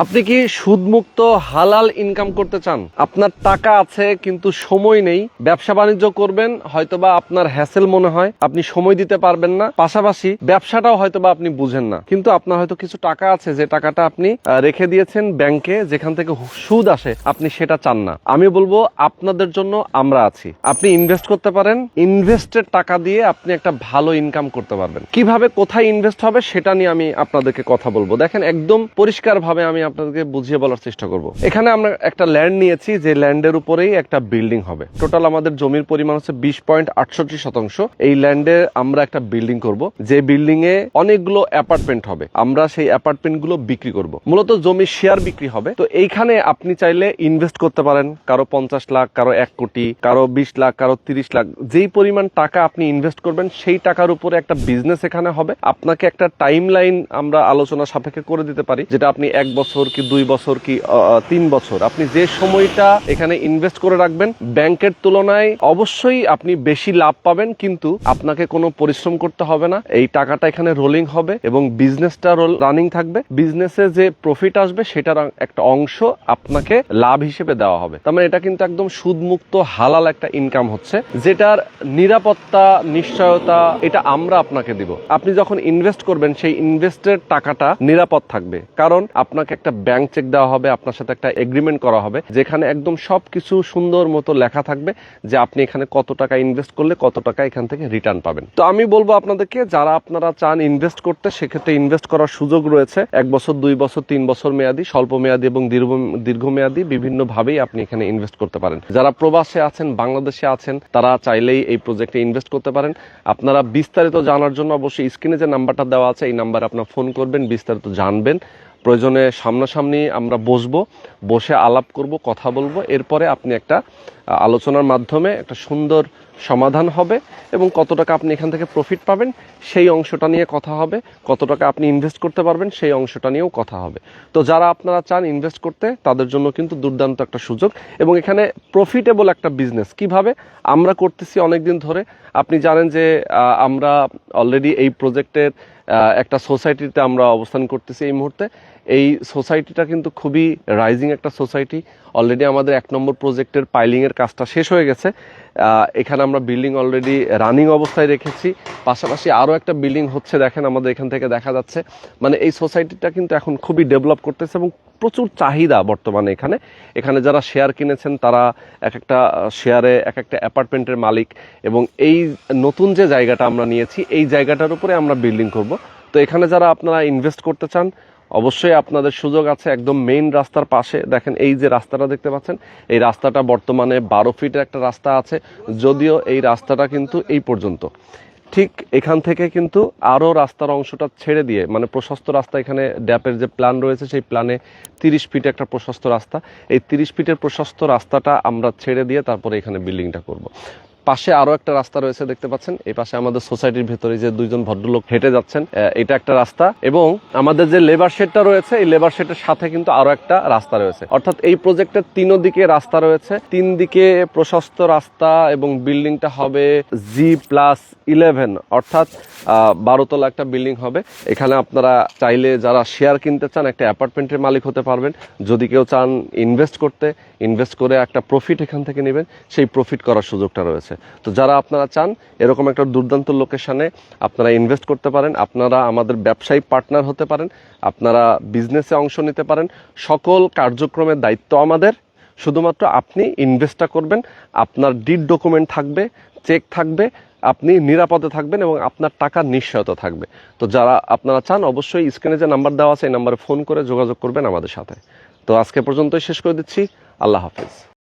আপনি কি সুদমুক্ত হালাল ইনকাম করতে চান? আপনার টাকা আছে, কিন্তু সময় নেই। ব্যবসা বাণিজ্য করবেন, হয়তোবা আপনার হ্যাসেল মনে হয়। আপনি সময় দিতে পারবেন না। পাশাপাশি ব্যবসাটাও হয়তোবা আপনি বুঝেন না। কিন্তু আপনার হয়তো কিছু টাকা আছে, যে টাকাটা আপনি রেখে দিয়েছেন ব্যাংকে, যেখান থেকে সুদ আসে, আপনি সেটা চান না। আমি বলব, আপনাদের জন্য আমরা আছি। আপনি ইনভেস্ট করতে পারেন। ইনভেস্টের টাকা দিয়ে আপনি একটা ভালো ইনকাম করতে পারবেন। কীভাবে কোথায় ইনভেস্ট হবে, সেটা নিয়ে আমি আপনাদেরকে কথা বলব। দেখেন, একদম পরিষ্কার ভাবে আমি আপনাদেরকে বুঝিয়ে বলার চেষ্টা করব। এখানে আমরা একটা ল্যান্ড নিয়েছি, যে ল্যান্ডের উপরেই একটা বিল্ডিং হবে। টোটাল আমাদের জমির পরিমাণ হচ্ছে বিশ পয়েন্ট আটষট্টি শতাংশ। এই ল্যান্ডে আমরা একটা বিল্ডিং করব, যে বিল্ডিং এ অনেকগুলো অ্যাপার্টমেন্ট হবে। আমরা সেই অ্যাপার্টমেন্টগুলো বিক্রি করব। মূলত জমির শেয়ার বিক্রি হবে। তো এইখানে আপনি চাইলে ইনভেস্ট করতে পারেন। কারও পঞ্চাশ লাখ, কারও এক কোটি, কারও বিশ লাখ, কারও তিরিশ লাখ। যেই পরিমাণ টাকা আপনি ইনভেস্ট করবেন, সেই টাকার উপরে একটা বিজনেস এখানে হবে। আপনাকে একটা টাইম লাইন আমরা আলোচনা সাপেক্ষে করে দিতে পারি, যেটা আপনি এক বছর কি দুই বছর কি তিন বছর? আপনি যে সময়টা এখানে ইনভেস্ট করে রাখবেন, ব্যাংকের তুলনায় অবশ্যই আপনি বেশি লাভ পাবেন, কিন্তু আপনাকে কোনো পরিশ্রম করতে হবে না। এই টাকাটা এখানে রোলিং হবে এবং বিজনেসটা রোল রানিং থাকবে। বিজনেসে যে প্রফিট আসবে, সেটার একটা অংশ আপনাকে লাভ হিসেবে দেওয়া হবে। তার মানে এটা কিন্তু একদম সুদমুক্ত, হালাল একটা ইনকাম হচ্ছে, যেটার নিরাপত্তা, নিশ্চয়তা, এটা আমরা আপনাকে দিব। আপনি যখন ইনভেস্ট করবেন, সেই ইনভেস্টের টাকাটা নিরাপদ থাকবে। কারণ আপনাকে একটা ব্যাংক চেক দেওয়া হবে, আপনার সাথে একটা এগ্রিমেন্ট করা হবে, যেখানে একদম সবকিছু সুন্দর মতো লেখা থাকবে যে আপনি এখানে কত টাকা ইনভেস্ট করলে কত টাকা এখান থেকে রিটার্ন পাবেন। তো আমি বলব আপনাদেরকে, যারা আপনারা চান ইনভেস্ট করতে, সেক্ষেত্রে ইনভেস্ট করার সুযোগ রয়েছে। এক বছর, দুই বছর, তিন বছর মেয়াদি, স্বল্প মেয়াদি এবং দীর্ঘ দীর্ঘমেয়াদী বিভিন্ন ভাবেই আপনি এখানে ইনভেস্ট করতে পারেন। যারা প্রবাসে আছেন, বাংলাদেশে আছেন, তারা চাইলেই এই প্রজেক্টে ইনভেস্ট করতে পারেন। আপনারা বিস্তারিত জানার জন্য অবশ্যই স্ক্রিনে যে নাম্বারটা দেওয়া আছে, এই নাম্বারে আপনার ফোন করবেন, বিস্তারিত জানবেন। প্রয়োজনে সামনাসামনি আমরা বসবো বসে আলাপ করব কথা বলব। এরপরে আপনি একটা আলোচনার মাধ্যমে একটা সুন্দর সমাধান হবে এবং কত টাকা আপনি এখান থেকে প্রফিট পাবেন, সেই অংশটা নিয়ে কথা হবে, কত টাকা আপনি ইনভেস্ট করতে পারবেন, সেই অংশটা নিয়েও কথা হবে। তো যারা আপনারা চান ইনভেস্ট করতে, তাদের জন্য কিন্তু দুর্দান্ত একটা সুযোগ এবং এখানে প্রফিটেবল একটা বিজনেস কীভাবে? আমরা করতেছি অনেক দিন ধরে। আপনি জানেন যে আমরা অলরেডি এই প্রজেক্টের একটা সোসাইটিতে আমরা অবস্থান করতেছি এই মুহূর্তে। এই সোসাইটিটা কিন্তু খুবই রাইজিং একটা সোসাইটি অলরেডি আমাদের এক নম্বর প্রজেক্টের পাইলিংয়ের কাজটা শেষ হয়ে গেছে। এখানে আমরা বিল্ডিং অলরেডি রানিং অবস্থায় রেখেছি। পাশাপাশি আরও একটা বিল্ডিং হচ্ছে, দেখেন আমাদের এখান থেকে দেখা যাচ্ছে। মানে এই সোসাইটিটা কিন্তু এখন খুবই ডেভেলপ করতেছে এবং প্রচুর চাহিদা বর্তমানে এখানে। এখানে যারা শেয়ার কিনেছেন, তারা এক একটা শেয়ারে এক একটা অ্যাপার্টমেন্টের মালিক এবং এই নতুন যে জায়গাটা আমরা নিয়েছি, এই জায়গাটার উপরে আমরা বিল্ডিং করব। তো এখানে যারা আপনারা ইনভেস্ট করতে চান অবশ্যই আপনাদের সুযোগ আছে একদম মেইন রাস্তার পাশে। দেখেন এই যে রাস্তাটা দেখতে পাচ্ছেন, এই রাস্তাটা বর্তমানে বারো ফিটের একটা রাস্তা আছে, যদিও এই রাস্তাটা কিন্তু এই পর্যন্ত। ঠিক এখান থেকে কিন্তু আরও রাস্তার অংশটা ছেড়ে দিয়ে মানে প্রশস্ত রাস্তা এখানে ড্যাপের যে প্ল্যান রয়েছে, সেই প্ল্যানে তিরিশ ফিট একটা প্রশস্ত রাস্তা। এই তিরিশ ফিটের প্রশস্ত রাস্তাটা আমরা ছেড়ে দিয়ে তারপরে এখানে বিল্ডিংটা করব। পাশে আরও একটা রাস্তা রয়েছে, দেখতে পাচ্ছেন? এই পাশে আমাদের সোসাইটির ভেতরে যে দুইজন ভদ্রলোক হেঁটে যাচ্ছেন এটা একটা রাস্তা এবং আমাদের যে লেবার শেডটা রয়েছে, এই লেবার শেডের সাথে কিন্তু আরও একটা রাস্তা রয়েছে। অর্থাৎ এই প্রজেক্টের তিনো দিকে রাস্তা রয়েছে। তিন দিকে প্রশস্ত রাস্তা এবং বিল্ডিংটা হবে জি প্লাস ইলেভেন অর্থাৎ বারোতলা একটা বিল্ডিং হবে। এখানে আপনারা চাইলে যারা শেয়ার কিনতে চান, একটা অ্যাপার্টমেন্টের মালিক হতে পারবেন। যদি কেউ চান ইনভেস্ট করতে ইনভেস্ট করে একটা প্রফিট এখান থেকে নেবেন। সেই প্রফিট করার সুযোগটা রয়েছে। তো যারা আপনারা চান, এরকম একটা দুর্দান্ত লোকেশানে আপনারা ইনভেস্ট করতে পারেন, আপনারা আমাদের ব্যবসায়ী পার্টনার হতে পারেন, আপনারা বিজনেসে অংশ নিতে পারেন, সকল কার্যক্রমের দায়িত্ব আমাদের। শুধুমাত্র আপনি ইনভেস্টটা করবেন, আপনার ডিড ডকুমেন্ট থাকবে চেক থাকবে, আপনি নিরাপদে থাকবেন এবং আপনার টাকা নিশ্চয়তা থাকবে। তো যারা আপনারা চান, অবশ্যই স্ক্রিনে যে নাম্বার দেওয়া আছে, এই নাম্বারে ফোন করে যোগাযোগ করবেন আমাদের সাথে। তো আজকে পর্যন্তই শেষ করে দিচ্ছি। আল্লাহ হাফিজ।